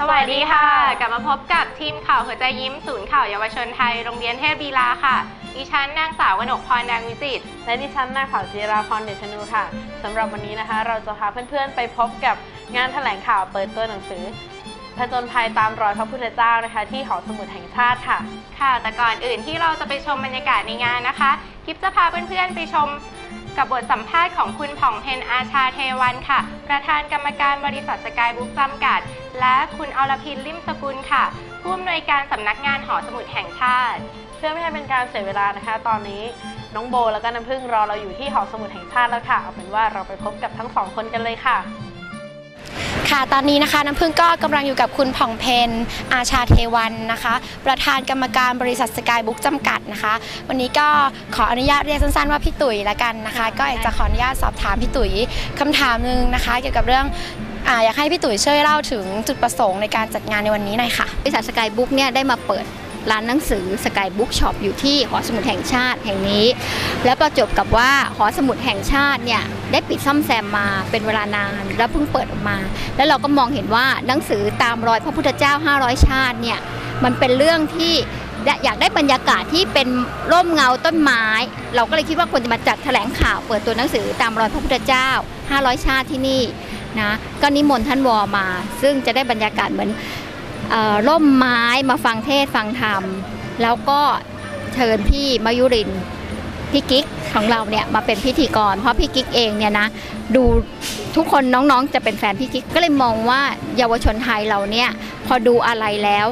สวัสดีค่ะ กลับมาพบกับทีมข่าวหัวใจยิ้มศูนย์ข่าวเยาวชนไทยโรงเรียนเทพบีลาค่ะดิฉันนางสาวกนกพรนางวิจิตรและดิฉันนางสาวจิราพรเดชนูค่ะสำหรับวันนี้นะคะ เราจะพาเพื่อนๆไปพบกับงานแถลงข่าวเปิดตัวหนังสือผจญภัยตามรอยพระพุทธเจ้านะคะ ที่หอสมุดแห่งชาติค่ะ ค่ะ แต่ก่อนอื่นที่เราจะไปชมบรรยากาศในงานนะคะทิปจะพาเพื่อนๆไปชมกับบทสัมภาษณ์ของคุณผ่องเพนอาชาเทวันค่ะ ประธานกรรมการบริษัทสกายบุ๊กจำกัด และคุณอรพินลิมสกุลค่ะ ผู้อำนวยการสำนักงานหอสมุดแห่งชาติ เพื่อไม่ให้เป็นการเสียเวลานะคะ ตอนนี้น้องโบแล้วก็น้ำพึ่งรอเราอยู่ที่หอสมุดแห่งชาติแล้วค่ะ เอาเป็นว่าเราไปพบกับทั้งสองคนกันเลยค่ะ ค่ะ ตอนนี้นะคะน้ำพึ่งก็กำลังอยู่กับคุณผ่องเพนอาชาเทวันนะคะ ประธานกรรมการบริษัทสกายบุ๊กจำกัดนะคะ วันนี้ก็ขออนุญาตเรียกสั้นๆว่าพี่ตุ๋ยละกันนะคะ ก็อยากจะขออนุญาตสอบถามพี่ตุ๋ยคำถามหนึ่งนะคะ เกี่ยวกับเรื่อง ออยากให้พี่ตุ๋ยช่วยเล่าถึงจุดประสงค์ในการจัดงานในวันนี้หน่อยค่ะบริษัทสกายบุ๊กเนี่ยได้มาเปิดร้านหนังสือสกายบุ๊กช็อปอยู่ที่หอสมุดแห่งชาติแห่งนี้ แล้วประจบกับว่าหอสมุดแห่งชาติเนี่ยได้ปิดซ่อมแซมมาเป็นเวลานาน แล้วเพิ่งเปิดออกมา แล้วเราก็มองเห็นว่าหนังสือตามรอยพระพุทธเจ้า 500 ชาติเนี่ยมันเป็นเรื่องที่อยากได้บรรยากาศที่เป็นร่มเงาต้นไม้ เราก็เลยคิดว่าควรจะมาจัดแถลงข่าวเปิดตัวหนังสือตามรอยพระพุทธเจ้า 500 ชาติที่นี่ นะก็นิมนต์ท่านวอมา ซึ่งจะได้บรรยากาศเหมือนออร่มไม้มาฟังเทศฟังธรรม แล้วก็เชิญพี่มายุรินพี่กิ๊กของเราเนี่ยมาเป็นพิธีกร เพราะพี่กิ๊กเองเนี่ยนะดูทุกคนน้องๆ จะเป็นแฟนพี่กิ๊กก็เลยมองว่าเยาวชนไทยเราเนี่ยพอดูอะไรแล้ว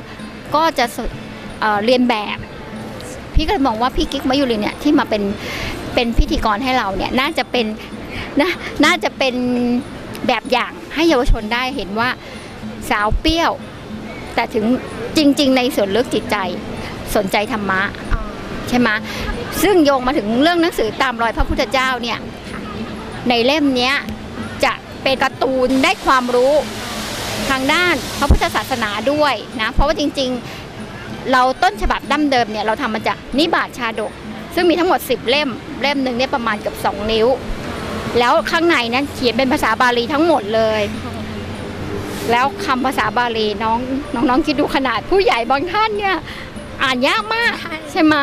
ก็จะเเรียนแบบ พี่ก็เลยมองว่าพี่กิ๊กมายุรินเนี่ยที่มาเป็นเป็นพิธีกรให้เราเนี่ยน่าจะเป็นนะน่าจะเป็น แบบอย่างให้เยาวชนได้เห็นว่าสาวเปรี้ยว แต่ถึงจริง ๆ ในส่วนลึกจิตใจสนใจธรรมะใช่ไหมซึ่งโยงมาถึงเรื่องหนังสือตามรอยพระพุทธเจ้าเนี่ยในเล่มนี้จะเป็นการ์ตูนได้ความรู้ทางด้านพระพุทธศาสนาด้วยนะเพราะว่าจริงๆเราต้นฉบับดั้มเดิมเนี่ยเราทำมาจากนิบาตชาดก ซึ่งมีทั้งหมด 10 เล่ม เล่มหนึ่งเนี่ยประมาณเกือบ2 นิ้ว แล้วข้างในนั้นเขียนเป็นภาษาบาลีทั้งหมดเลย แล้วคำภาษาบาลีน้องน้องๆคิดดูขนาดผู้ใหญ่บางท่านเนี่ยอ่านยากมากใช่ไหม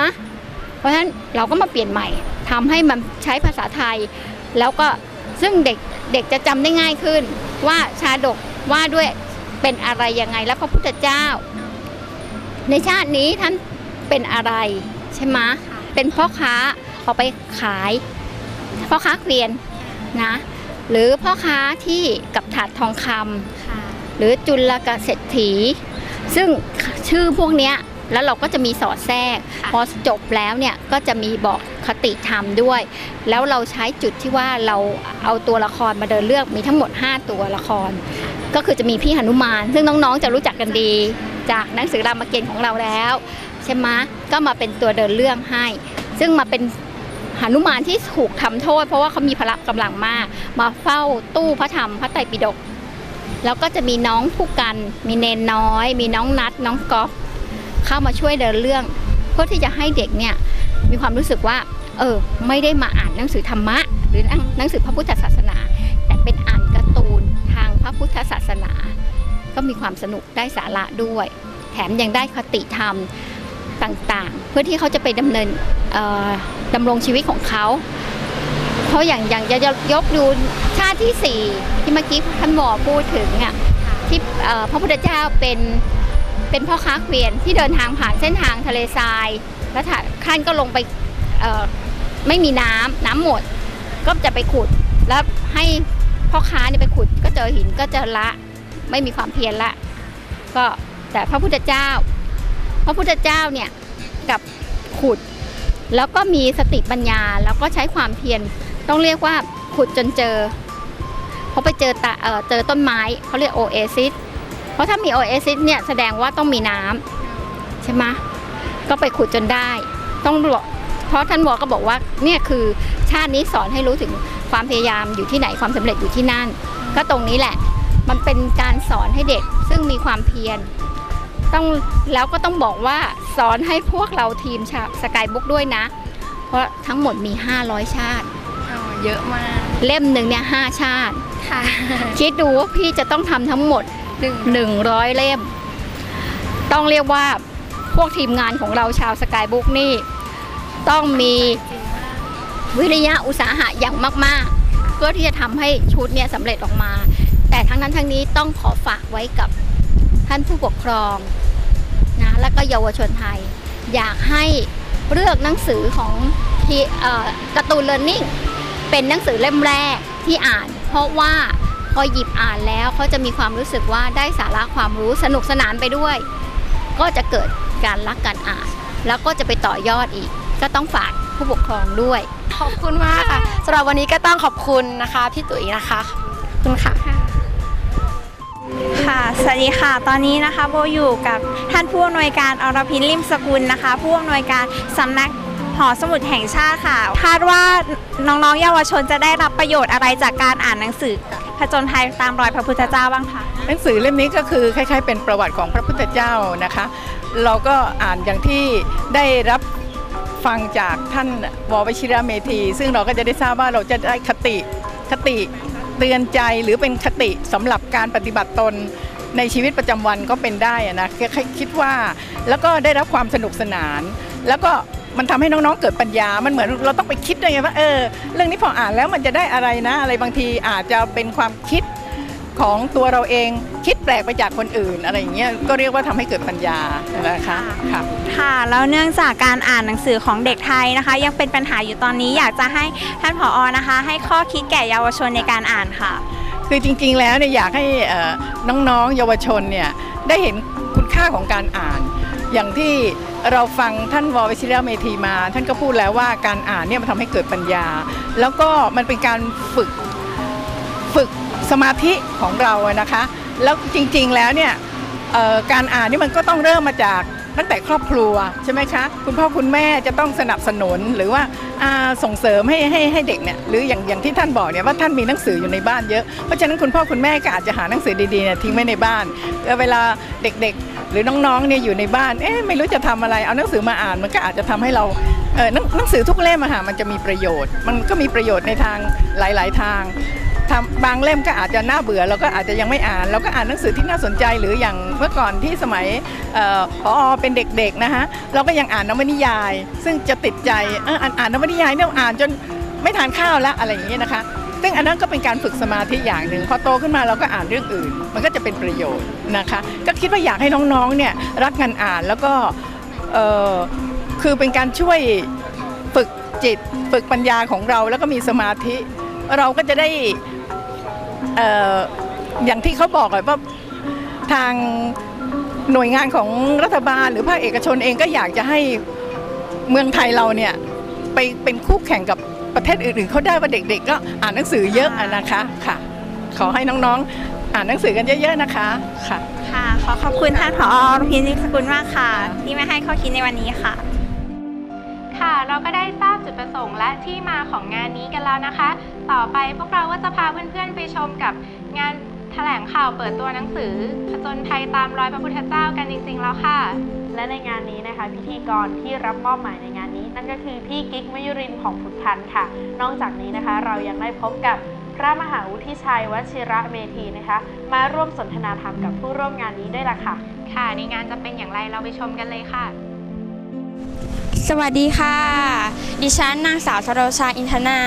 เพราะฉะนั้นเราก็มาเปลี่ยนใหม่ทำให้มันใช้ภาษาไทย แล้วก็ซึ่งเด็กเด็กจะจำได้ง่ายขึ้น ว่าชาดกว่าด้วยเป็นอะไรยังไงแล้วพระพุทธเจ้า ในชาตินี้ท่านเป็นอะไรใช่ไหมเป็นพ่อค้าออกไปขายพ่อค้าเกวียน นะ หรือพ่อค้าที่กับถาดทองคำหรือจุลกเศรษฐี ซึ่งชื่อพวกเนี้ยแล้วเราก็จะมีสอดแทรก พอจบแล้วเนี่ยก็จะมีบอกคติธรรมด้วย แล้วเราใช้จุดที่ว่าเราเอาตัวละครมาเดินเลือกมีทั้งหมด 5 ตัวละคร ก็คือจะมีพี่หนุมาน ซึ่งน้องๆจะรู้จักกันดี จากหนังสือรามเกียรติ์ของเราแล้ว ใช่ไหมก็มาเป็นตัวเดินเรื่องให้ ซึ่งมาเป็น หนุมานที่ถูกทำโทษ เพราะว่าเขามีพละกำลังมาก มาเฝ้าตู้พระธรรมพระไตรปิฎกแล้วก็จะมีน้องผู้กัน มีเนนน้อย มีน้องนัด น้องกอฟเข้ามาช่วยเดินเรื่อง เพื่อที่จะให้เด็กเนี่ยมีความรู้สึกว่า เออ ไม่ได้มาอ่านหนังสือธรรมะ หรือหนังสือพระพุทธศาสนา แต่เป็นอ่านการ์ตูนทางพระพุทธศาสนา ก็มีความสนุกได้สาระด้วย แถมยังได้คติธรรม ต่างๆ เพื่อที่เขาจะไปดำเนินเอ่อดำรงชีวิตของเขาเพราะอย่างอย่างจะยกดูชาติที่สี่ที่เมื่อกี้ท่านหมอพูดถึงอะที่พระพุทธเจ้าเป็นเป็นพ่อค้าเกวียนที่เดินทางผ่านเส้นทางทะเลทราย แล้วท่านก็ลงไปไม่มีน้ำน้ำหมด ก็จะไปขุดแล้วให้พ่อค้าเนี่ยไปขุดก็เจอหินก็เจอละ ไม่มีความเพียรละ ก็แต่พระพุทธเจ้า พระพุทธเจ้าเนี่ยกับขุด แล้วก็มีสติปัญญาแล้วก็ใช้ความเพียรต้องเรียกว่าขุดจนเจอเพอไปเจอตาเออเจอต้นไม้เขาเรียกโอเอซิสเพราะถ้ามีโอเอซิสเนี่ยแสดงว่าต้องมีน้ำใช่ไหมก็ไปขุดจนได้ ต้องบอกเพราะท่านวอก็บอกว่าเนี่ยคือชาตินี้สอนให้รู้ถึงความพยายามอยู่ที่ไหนความสำเร็จอยู่ที่นั่น ก็ตรงนี้แหละ มันเป็นการสอนให้เด็กซึ่งมีความเพียร ต้องแล้วก็ต้องบอกว่าสอนให้พวกเราทีมสกายบุ๊กด้วยนะ เพราะทั้งหมดมี 500 ชาติ เยอะมาก เล่มหนึ่งเนี่ยห้าชาติ ค่ะ คิดดูว่าพี่จะต้องทำทั้งหมดหนึ่งร้อยเล่ม ต้องเรียกว่าพวกทีมงานของเราชาวสกายบุ๊กนี่ ต้องมีวิริยะอุตสาหะอย่างมาก ๆ เพื่อที่จะทำให้ชุดเนี่ยสำเร็จออกมา แต่ทั้งนั้นทั้งนี้ต้องขอฝากไว้กับท่านผู้ปกครอง นะและก็เยาวชนไทย อยากให้เลือกหนังสือของที่เอ่อการ์ตูนเลิร์นนิ่งเป็นหนังสือเล่มแรกที่อ่าน เพราะว่าพอหยิบอ่านแล้วเขาจะมีความรู้สึกว่าได้สาระความรู้สนุกสนานไปด้วย ก็จะเกิดการรักการอ่าน แล้วก็จะไปต่อยอดอีก ก็ต้องฝากผู้ปกครองด้วย ขอบคุณมากค่ะสำหรับวันนี้ก็ต้องขอบคุณนะคะพี่ตุ๋ยนะคะขอบคุณค่ะ วัสดีค่ะ ตอนนี้นะคะโบอยู่กับท่านผู้อำนวยการอรพินริมสกุลนะคะ ผู้อำนวยการสำนักหอสมุดแห่งชาติค่ะ คาดว่าน้องๆเยาวชนจะได้รับประโยชน์อะไรจากการอ่านหนังสือผจญภัยตามรอยพระพุทธเจ้าบ้างคะหนังสือเล่มนี้ก็คือคล้ายๆ เป็นประวัติของพระพุทธเจ้านะคะ เราก็อ่านอย่างที่ได้รับฟังจากท่านววชิระเมธี ซึ่งเราก็จะได้ทราบว่าเราจะได้คติคติเตือนใจหรือเป็นคติสำหรับการปฏิบัติตน ในชีวิตประจำวันก็เป็นได้นะคิดว่าแล้วก็ได้รับความสนุกสนาน แล้วก็มันทำให้น้องๆเกิดปัญญา มันเหมือนเราต้องไปคิดด้วยไงว่าเออเรื่องนี้พออ่านแล้วมันจะได้อะไรนะ อะไรบางทีอาจจะเป็นความคิดของตัวเราเองคิดแปลกไปจากคนอื่นอะไรอย่างเงี้ยก็เรียกว่าทำให้เกิดปัญญานะคะค่ะค่ะแล้วเนื่องจากการอ่านหนังสือของเด็กไทยนะคะ ยังเป็นปัญหาอยู่ตอนนี้อยากจะให้ท่านผอนะคะ ให้ข้อคิดแก่เยาวชนในการอ่านค่ะ คือจริงๆแล้วเนี่ยอยากให้น้องๆ เยาวชนเนี่ยได้เห็นคุณค่าของการอ่าน อย่างที่เราฟังท่านวอวิชิระเมธีมา ท่านก็พูดแล้วว่าการอ่านเนี่ยมันทำให้เกิดปัญญา แล้วก็มันเป็นการฝึกฝึกสมาธิของเราอะนะคะ แล้วจริงๆแล้วเนี่ยการอ่านนี่มันก็ต้องเริ่มมาจาก ตั้งแต่ครอบครัวใช่ไหมคะ คุณพ่อคุณแม่จะต้องสนับสนุนหรือว่าาส่งเสริมให้ให้ให้เด็กเนี่ยหรืออย่างอย่างที่ท่านบอกเนี่ยว่าท่านมีหนังสืออยู่ในบ้านเยอะเพราะฉะนั้นคุณพ่อคุณแม่ก็อาจจะหาหนังสือดีๆเนี่ยทิ้งไว้ในบ้านเวลาเด็กๆ หรือน้องๆเนี่ยอยู่ในบ้านเอ๊ะไม่รู้จะทำอะไรเอาหนังสือมาอ่านมันก็อาจจะทำให้เราเออหนังหนังสือทุกเล่มอะค่ะมันจะมีประโยชน์ มันก็มีประโยชน์ในทางหลาย ๆ ทาง ทำบางเล่มก็อาจจะน่าเบื่อเราก็อาจจะยังไม่อ่าน เราก็อ่านหนังสือที่น่าสนใจหรืออย่างเมื่อก่อนที่สมัยเอ่อพอเป็นเด็กๆนะคะเราก็ยังอ่านนวนิยาย ซึ่งจะติดใจอออ่านอ่านนวนิยายเนี่ยอ่านจนไม่ทานข้าวแล้วอะไรอย่างเงี้ยนะคะซึ่งอันนั้นก็เป็นการฝึกสมาธิอย่างหนึ่งพอโตขึ้นมาเราก็อ่านเรื่องอื่น มันก็จะเป็นประโยชน์นะคะ ก็คิดว่าอยากให้น้องๆเนี่ยรักงานอ่านแล้วก็คือเป็นการช่วยฝึกจิต ฝึกปัญญาของเราแล้วก็มีสมาธิ เราก็จะได้ อย่างที่เขาบอกว่าทางหน่วยงานของรัฐบาล หรือภาคเอกชนเองก็อยากจะให้เมืองไทยเราเนี่ยไปเป็นคู่แข่งกับประเทศอื่นๆเขาได้ว่าเด็ก ๆ ก็อ่านหนังสือเยอะนะคะค่ะ ขอให้น้องๆอ่านหนังสือกันเยอะ ๆนะคะค่ะ ค่ะ ขอขอบคุณท่านผออรพินริมสกุลมากค่ะ ที่มาให้ข้อคิดในวันนี้ค่ะ ค่ะ เราก็ได้ทราบจุดประสงค์และที่มาของงานนี้กันแล้วนะคะ ต่อไปพวกเราก็จะพาเพื่อนๆไปชมกับงานแถลงข่าวเปิดตัวหนังสือผจญภัยตามรอยพระพุทธเจ้ากันจริง ๆ แล้วค่ะ และในงานนี้นะคะ พิธีกรที่รับมอบหมายในงานนี้ นั่นก็คือพี่กิ๊กมยุรินทร์ของผุดพันธ์ค่ะ นอกจากนี้นะคะ เรายังได้พบกับพระมหาวุฒิชัยวชิระเมธีนะคะ มาร่วมสนทนาธรรมกับผู้ร่วมงานนี้ด้วยล่ะค่ะ ค่ะ ในงานจะเป็นอย่างไรเราไปชมกันเลยค่ะ สวัสดีค่ะ ดิฉันนางสาวสโรชาอินทนา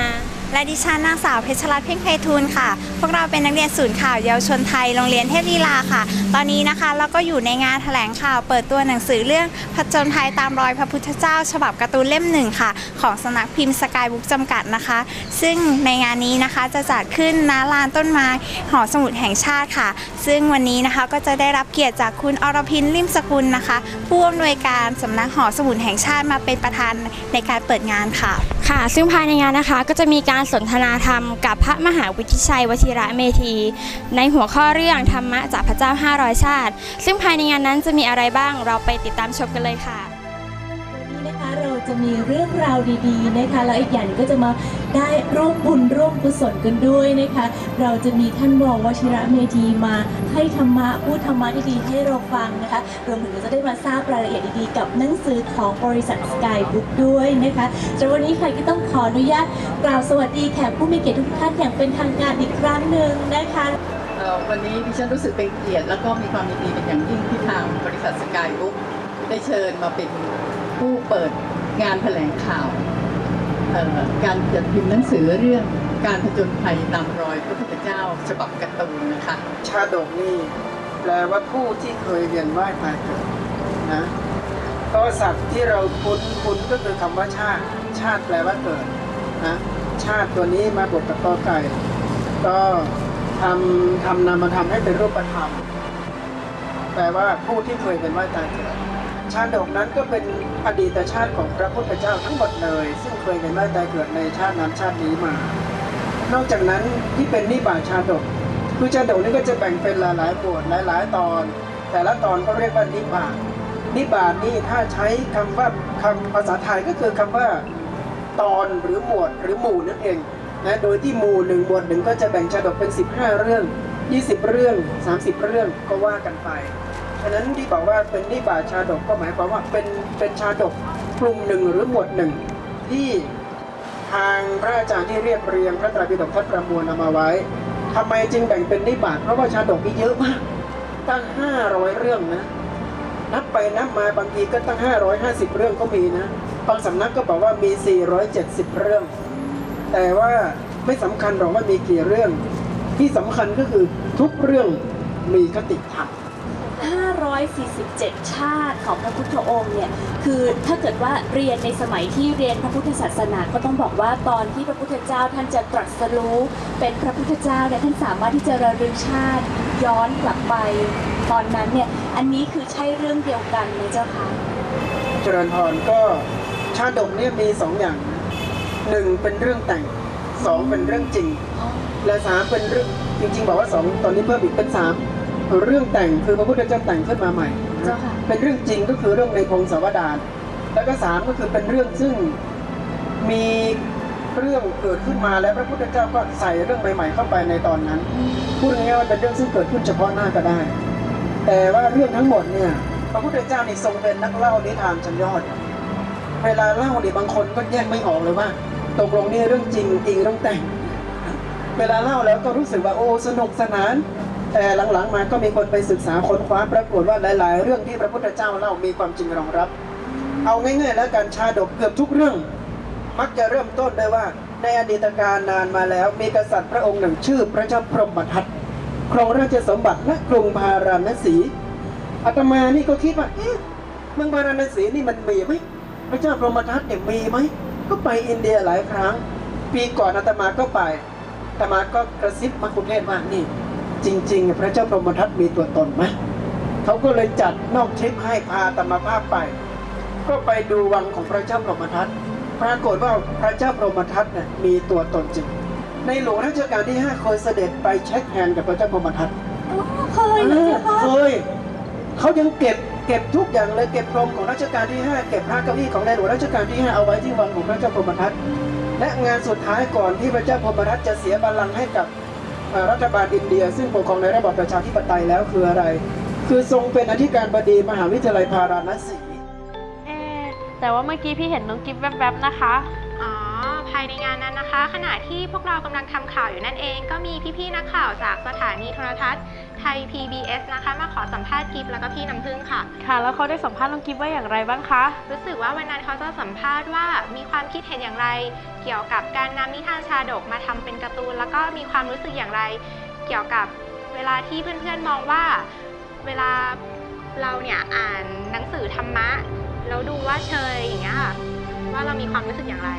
และดิฉันนางสาวเพชรรัตน์เพ่งไพฑูรย์ค่ะ พวกเราเป็นนักเรียนศูนย์ข่าวเยาวชนไทยโรงเรียนเทพลีลาค่ะ ตอนนี้นะคะเราก็อยู่ในงานแถลงข่าวเปิดตัวหนังสือเรื่องผจญภัยตามรอยพระพุทธเจ้า ฉบับการ์ตูนเล่มหนึ่งค่ะ ของสำนักพิมพ์สกายบุ๊กจำกัดนะคะ ซึ่งในงานนี้นะคะจะจัดขึ้นณลานต้นไม้หอสมุดแห่งชาติค่ะ ซึ่งวันนี้นะคะก็จะได้รับเกียรติจากคุณอรพินริมสกุลนะคะ ผู้อำนวยการสำนักหอสมุดแห่งชาติมาเป็นประธานในการเปิดงานค่ะ ค่ะ ซึ่งภายในงานนะคะก็จะมีการสนทนาธรรมกับพระมหาวิทิชัยวชิระเมธี ในหัวข้อเรื่องธรรมะจากพระเจ้า 500 ชาติ ซึ่งภายในงานนั้นจะมีอะไรบ้างเราไปติดตามชมกันเลยค่ะ จะมีเรื่องราวดีๆนะคะแล้วอีกอย่างก็จะมาได้ร่วมบุญร่วมกุศลกันด้วยนะคะ เราจะมีท่านรองวชิระเมธีมาให้ธรรมะพูดธรรมะดีๆให้เราฟังนะคะรวมถึงเราจะได้มาทราบรายละเอียดดีๆกับหนังสือของบริษัท Sky Book ด้วยนะคะสำหรับวันนี้ใค่ะก็ต้องขออนุญาตกล่าวสวัสดีแขกผู้มีเกียรติทุกท่านอย่างเป็นทางการอีกครั้งหนึ่งนะคะวันนี้ดิฉันรู้สึกเป็นเกียรติแล้วก็มีความยินดีเป็นอย่างยิ่งที่ทางบริษัทสกายบุ๊กได้เชิญมาเป็นผู้เปิด งานแถลงข่าวการจัดพิมพ์หนังสือเรื่องการผจญภัยตามรอยพระพุทธเจ้าฉบับการ์ตูนนะคะ ชาดกนี่แปลว่าผู้ที่เคยเวียนว่ายตายเกิดนะก็ศัพท์ที่เราคุ้นคุ้นก็คือคำว่าชาติ ชาติแปลว่าเกิดนะชาติตัวนี้มาบทกับกอไก่ ก็ทำทำนามธรรมให้เป็นรูปธรรมแปลว่าผู้ที่เคยเป็นว่ายตายเกิด ชาดกนั้นก็เป็นอดีตชาติของพระพุทธเจ้าทั้งหมดเลย ซึ่งเคยเป็นว่ายตายเกิดในชาตินั้นชาตินี้มา นอกจากนั้นที่เป็นนิบาตชาดกคือชาดกนี่ก็จะแบ่งเป็นหลายๆบทหลายๆ ตอน แต่ละตอนก็เรียกว่านิบาตนิบาตนี่ถ้าใช้คำว่าคำภาษาไทยก็คือคำว่าตอนหรือหมวดหรือหมู่นั่นเองนะโดยที่หมู่หนึ่งหมวดหนึ่งก็จะแบ่งชาดกเป็น 15 เรื่อง 20 เรื่อง 30 เรื่องก็ว่ากันไป ฉะนั้นที่บอกว่าเป็นนิบาตชาดกก็หมายความว่าเป็นเป็นชาดกกลุ่มหนึ่งหรือหมวดหนึ่ง ที่ทางพระอาจารย์ที่เรียบเรียงพระไตรปิฎกทัศประมวลเอามาไว้ทำไมจึงแบ่งเป็นนิบาตเพราะว่าชาดกมีเยอะมากตั้ง 500 เรื่องนะนับไปนับมาบางทีก็ตั้ง 550 เรื่องก็มีนะบางสำนักก็บอกว่ามี 470 เรื่อง แต่ว่าไม่สำคัญหรอกว่ามีกี่เรื่อง ที่สำคัญก็คือทุกเรื่องมีคติธรรม 547 ชาติของพระพุทธองค์เนี่ยคือถ้าเกิดว่าเรียนในสมัยที่เรียนพระพุทธศาสนาก็ต้องบอกว่าตอนที่พระพุทธเจ้าท่านจะตรัสรู้เป็นพระพุทธเจ้าเนี่ยท่านสามารถที่จะระลึกชาติย้อนกลับไป ตอนนั้นเนี่ยอันนี้คือใช่เรื่องเดียวกันไหมเจ้าคะเจริญพรก็ชาดกเนี่ยมีสองอย่างหนึ่งเป็นเรื่องแต่งสองเป็นเรื่องจริง และสามเป็นเรื่องจริงๆ บอกว่าสองตอนนี้เพิ่มอีกเป็นสาม เรื่องแต่งคือพระพุทธเจ้าแต่งขึ้นมาใหม่เจ้าค่ะเป็นเรื่องจริงก็คือเรื่องในพงศาวดารแล้วก็สามก็คือเป็นเรื่องซึ่งมีเรื่องเกิดขึ้นมาแล้วพระพุทธเจ้าก็ใส่เรื่องใหม่ๆเข้าไปในตอนนั้นพูดง่ายๆว่าเป็นเรื่องซึ่งเกิดขึ้นเฉพาะหน้าก็ได้ แต่ว่าเรื่องทั้งหมดเนี่ยพระพุทธเจ้านี่ทรงเป็นนักเล่านิทานชั้นยอด เวลาเล่าเนี่ยบางคนก็แยกไม่ออกเลยว่าตกลงนี่เรื่องจริงจริงเรื่องแต่ง เวลาเล่าแล้วก็รู้สึกว่าโอ้สนุกสนาน แต่หลังๆมาก็มีคนไปศึกษาค้นคว้าปรากฏว่าหลาย ๆ เรื่องที่พระพุทธเจ้าเล่ามีความจริงรองรับ เอาง่ายๆ แล้วการชาดกเกือบทุกเรื่อง มักจะเริ่มต้นด้วยว่า ในอดีตการนานมาแล้วมีกษัตริย์พระองค์หนึ่งชื่อพระเจ้าพรหมทัตครองราชสมบัติณกรุงพาราณสีอาตมานี่ก็คิดว่าเอ๊ะเมืองพาราณสีนี่มันมีไหมพระเจ้าพรหมทัตเนี่ยมีไหมก็ไปอินเดียหลายครั้ง ปีก่อนอาตมาก็ไปอาตมาก็กระซิบมาคุณเทศว่านี่ จริง ๆ พระเจ้าพรหมทัตมีตัวตนไหมเขาก็เลยจัดนอกทริปให้พาอาตมาภาพไป ก็ไปดูวังของพระเจ้าพรหมทัตปรากฏว่าพระเจ้าพรหมทัตเนี่ยมีตัวตนจริง ในหลวงรัชกาลที่ 5 เคยเสด็จไปเช็คแฮนด์กับพระเจ้าพรหมทัตเคยเหรอเจ้าคะเคยเขายังเก็บเก็บทุกอย่างเลยเก็บพรมของรัชกาลที่ 5 เก็บพระเก้าอี้ของในหลวงรัชกาลที่ 5 เอาไว้ที่วังของพระเจ้าพรหมทัตและงานสุดท้ายก่อนที่พระเจ้าพรหมทัตจะเสียบัลลังก์ให้กับเอ่อ รัฐบาลอินเดีย ซึ่งปกครองในระบอบประชาธิปไตยแล้วคืออะไร คือทรงเป็นอธิการบดีมหาวิทยาลัยพาราณสีเอ๊ะแต่ว่าเมื่อกี้พี่เห็นน้องกิฟแวบๆนะคะ อ๋อ ภายในงานนั้นนะคะ ขณะที่พวกเรากำลังทำข่าวอยู่นั่นเอง ก็มีพี่ๆนักข่าวจากสถานีโทรทัศน์ ไทย PBS นะคะ มาขอสัมภาษณ์กิฟแล้วก็พี่น้ำพึ่งค่ะ ค่ะ แล้วเขาได้สัมภาษณ์น้องกิฟว่าอย่างไรบ้างคะ รู้สึกว่าวันนั้นเขาจะสัมภาษณ์ว่ามีความคิดเห็นอย่างไร เกี่ยวกับการนำนิทานชาดกมาทำเป็นการ์ตูน แล้วก็มีความรู้สึกอย่างไร เกี่ยวกับเวลาที่เพื่อนๆมองว่า เวลาเราเนี่ยอ่านหนังสือธรรมะแล้วดูว่าเชยอย่างเงี้ยค่ะว่าเรามีความรู้สึกอย่างไร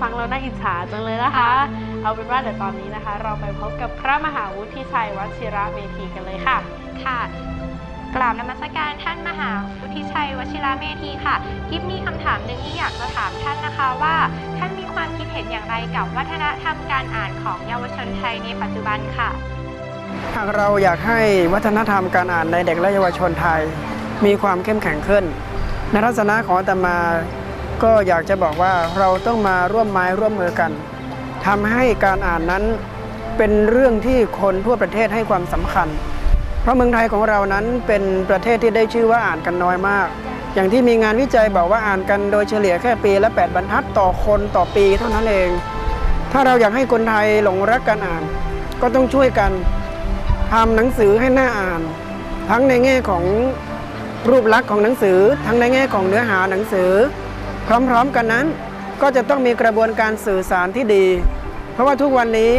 ฟังแล้วน่าอิจฉาจังเลยนะคะ เอาเป็นว่าเดี๋ยวตอนนี้นะคะ เราไปพบกับพระมหาวุฒิชัยวชิระเมธีกันเลยค่ะ ค่ะ กราบนมัสการท่านมหาวุฒิชัยวชิระเมธีค่ะกิฟมีคำถามหนึ่งที่อยากจะถามท่านนะคะว่า ท่านมีความคิดเห็นอย่างไรกับวัฒนธรรมการอ่านของเยาวชนไทยในปัจจุบันค่ะ หากเราอยากให้วัฒนธรรมการอ่านในเด็กและเยาวชนไทย มีความเข้มแข็งขึ้น ในทัศนะของอาตมาก็อยากจะบอกว่าเราต้องมาร่วมไม้ร่วมมือกัน ทำให้การอ่านนั้นเป็นเรื่องที่คนทั่วประเทศให้ความสำคัญ เพราะเมืองไทยของเรานั้นเป็นประเทศที่ได้ชื่อว่าอ่านกันน้อยมาก อย่างที่มีงานวิจัยบอกว่าอ่านกันโดยเฉลี่ยแค่ปีละ 8 บรรทัดต่อคนต่อปีเท่านั้นเอง ถ้าเราอยากให้คนไทยหลงรักการอ่าน ก็ต้องช่วยกันทำหนังสือให้หน่าอ่าน ทั้งในแง่ของรูปลักษณ์ของหนังสือ ทั้งในแง่ของเนื้อหาหนังสือ พร้อมๆกันนั้น ก็จะต้องมีกระบวนการสื่อสารที่ดี เพราะว่าทุกวันนี้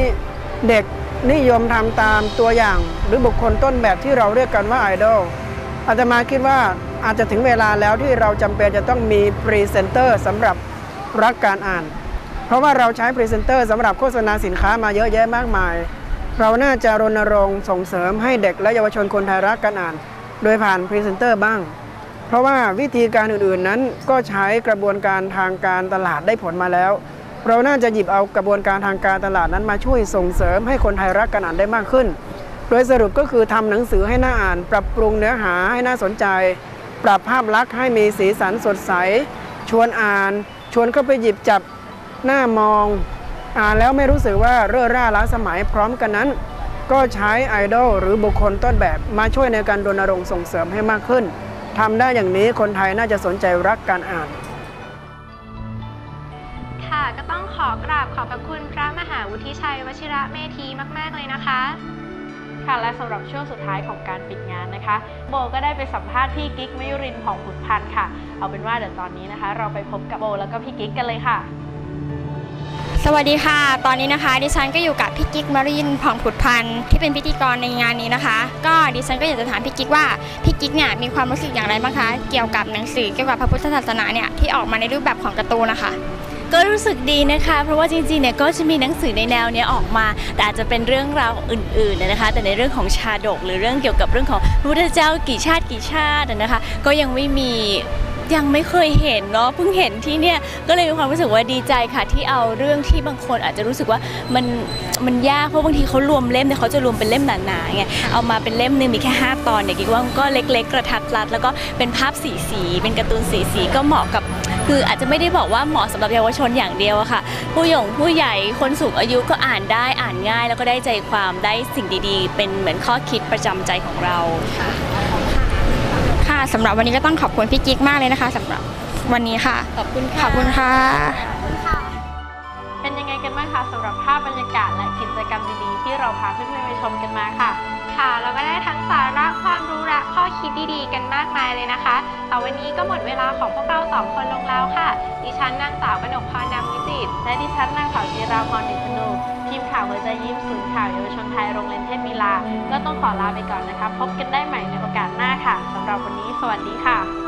เด็กนิยมทำตามตัวอย่าง หรือบุคคลต้นแบบที่เราเรียกกันว่าไอดอลอาตมาคิดว่าอาจจะถึงเวลาแล้วที่เราจำเป็นจะต้องมีพรีเซนเตอร์สำหรับรักการอ่าน เพราะว่าเราใช้พรีเซนเตอร์สำหรับโฆษณาสินค้ามาเยอะแยะมากมาย เราน่าจะรณรงค์ส่งเสริมให้เด็กและเยาวชนคนไทยรักการอ่าน โดยผ่านพรีเซนเตอร์บ้าง เพราะว่าวิธีการอื่นๆนั้นก็ใช้กระบวนการทางการตลาดได้ผลมาแล้ว เราน่าจะหยิบเอากระบวนการทางการตลาดนั้นมาช่วยส่งเสริมให้คนไทยรักการอ่านได้มากขึ้น โดยสรุปก็คือทำหนังสือให้น่าอ่าน ปรับปรุงเนื้อหาให้น่าสนใจ ปรับภาพลักษณ์ให้มีสีสันสดใส ชวนอ่าน ชวนเข้าไปหยิบจับหน้ามองอ่านแล้วไม่รู้สึกว่าเร่อร่าล้าสมัยพร้อมกันนั้น ก็ใช้ไอดอลหรือบุคคลต้นแบบมาช่วยในการรณรงค์ส่งเสริมให้มากขึ้น ทำได้อย่างนี้คนไทยน่าจะสนใจรักการอ่าน ค่ะก็ต้องขอกราบขอบพระคุณพระมหาวุฒิชัยวชิระเมธีมาก ๆ เลยนะคะ ค่ะและสำหรับช่วงสุดท้ายของการปิดงานนะคะ โบก็ได้ไปสัมภาษณ์พี่กิ๊กมยุรินของขุนพันธ์ค่ะ เอาเป็นว่าเดี๋ยวตอนนี้นะคะ เราไปพบกับโบแล้วก็พี่กิ๊กกันเลยค่ะ สวัสดีค่ะ ตอนนี้นะคะดิฉันก็อยู่กับพี่กิ๊กมารินผ่องผุดพันธ์ที่เป็นพิธีกรในงานนี้นะคะ ก็ดิฉันก็อยากจะถามพี่กิ๊กว่าพี่กิ๊กเนี่ยมีความรู้สึกอย่างไรบ้างคะ เกี่ยวกับหนังสือเกี่ยวกับพระพุทธศาสนาเนี่ยที่ออกมาในรูปแบบของการ์ตูนนะคะก็รู้สึกดีนะคะ เพราะว่าจริงๆเนี่ยก็จะมีหนังสือในแนวเนี้ยออกมา แต่อาจจะเป็นเรื่องราวอื่นๆนะคะ แต่ในเรื่องของชาดก หรือเรื่องเกี่ยวกับเรื่องของพระพุทธเจ้ากี่ชาติกี่ชาตินะคะ ก็ยังไม่มี ยังไม่เคยเห็นเนาะเพิ่งเห็นที่เนี่ยก็เลยมีความรู้สึกว่าดีใจค่ะที่เอาเรื่องที่บางคนอาจจะรู้สึกว่ามันมันยากเพราะบางทีเขารวมเล่มเนี่ยเขาจะรวมเป็นเล่มหนาๆไงเอามาเป็นเล่มหนึงมีแค่ 5 ตอนเนี่ยกิ๊กว่าก็เล็ก ๆ กระทัดรัด แล้วก็เป็นภาพสีสีๆเป็นการ์ตูนสีสีๆก็เหมาะกับคืออาจจะไม่ได้บอกว่าเหมาะสำหรับเยาวชนอย่างเดียวอะค่ะ ผู้หยงผู้ใหญ่คนสูงอายุก็อ่านได้อ่านง่าย แล้วก็ได้ใจความได้สิ่งดีๆ เป็นเหมือนข้อคิดประจำใจของเราค่ะ สำหรับวันนี้ก็ต้องขอบคุณพี่กิ๊กมากเลยนะคะสำหรับวันนี้ค่ะ ขอบคุณขอบคุณค่ะ เป็นยังไงกันบ้างคะสำหรับภาพบรรยากาศและกิจกรรมดีๆ ที่เราพาเพื่อนๆไปชมกันมาค่ะ ค่ะ เราก็ได้ทั้งสาระความรู้และข้อคิดดีๆ กันมากมายเลยนะคะแต่วันนี้ก็หมดเวลาของพวกเราสองคนลงแล้วค่ะ ดิฉันนางสาวกนกพรนามวิจิตรและดิฉันนางสาวจิราพรดิษนุ ทีมข่าวหัวใจยิ้มศูนย์ข่าวเยาวชนไทยโรงเรียนเทพมีลา ก็ต้องขอลาไปก่อนนะคะ พบกันได้ใหม่ในโอกาสหน้าค่ะสำหรับวันนี้ สวัสดีค่ะ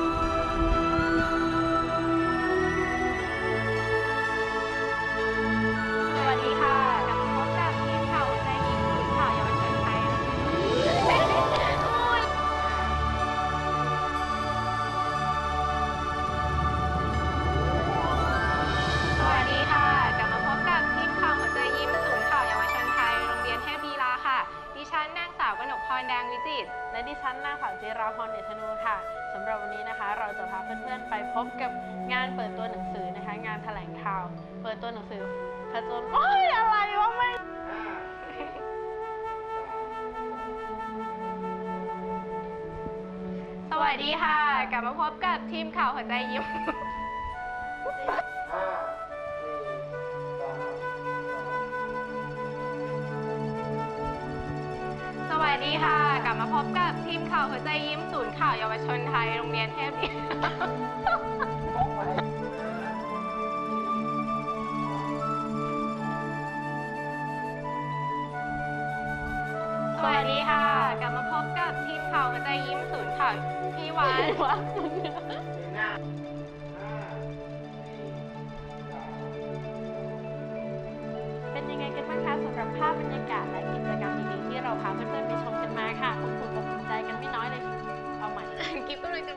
วัสดีค่ะ กลับมาพบกับทีมข่าวหัวใจยิ้ม สวัสดีค่ะ กลับมาพบกับทีมข่าวหัวใจยิ้มศูนย์ข่าวเยาวชนไทยโรงเรียนเทพลีลา อนพี่วพี่วะเป็นยังไงกันบ้างคะสำหรับภาพบรรยากาศและกิจกรรมดีๆที่เราพาเพื่อนๆไปชมกันมาค่ะคงถูกอกถูกใจกันไม่น้อยเลย เอาใหม่กิ๊บก็เลยจะ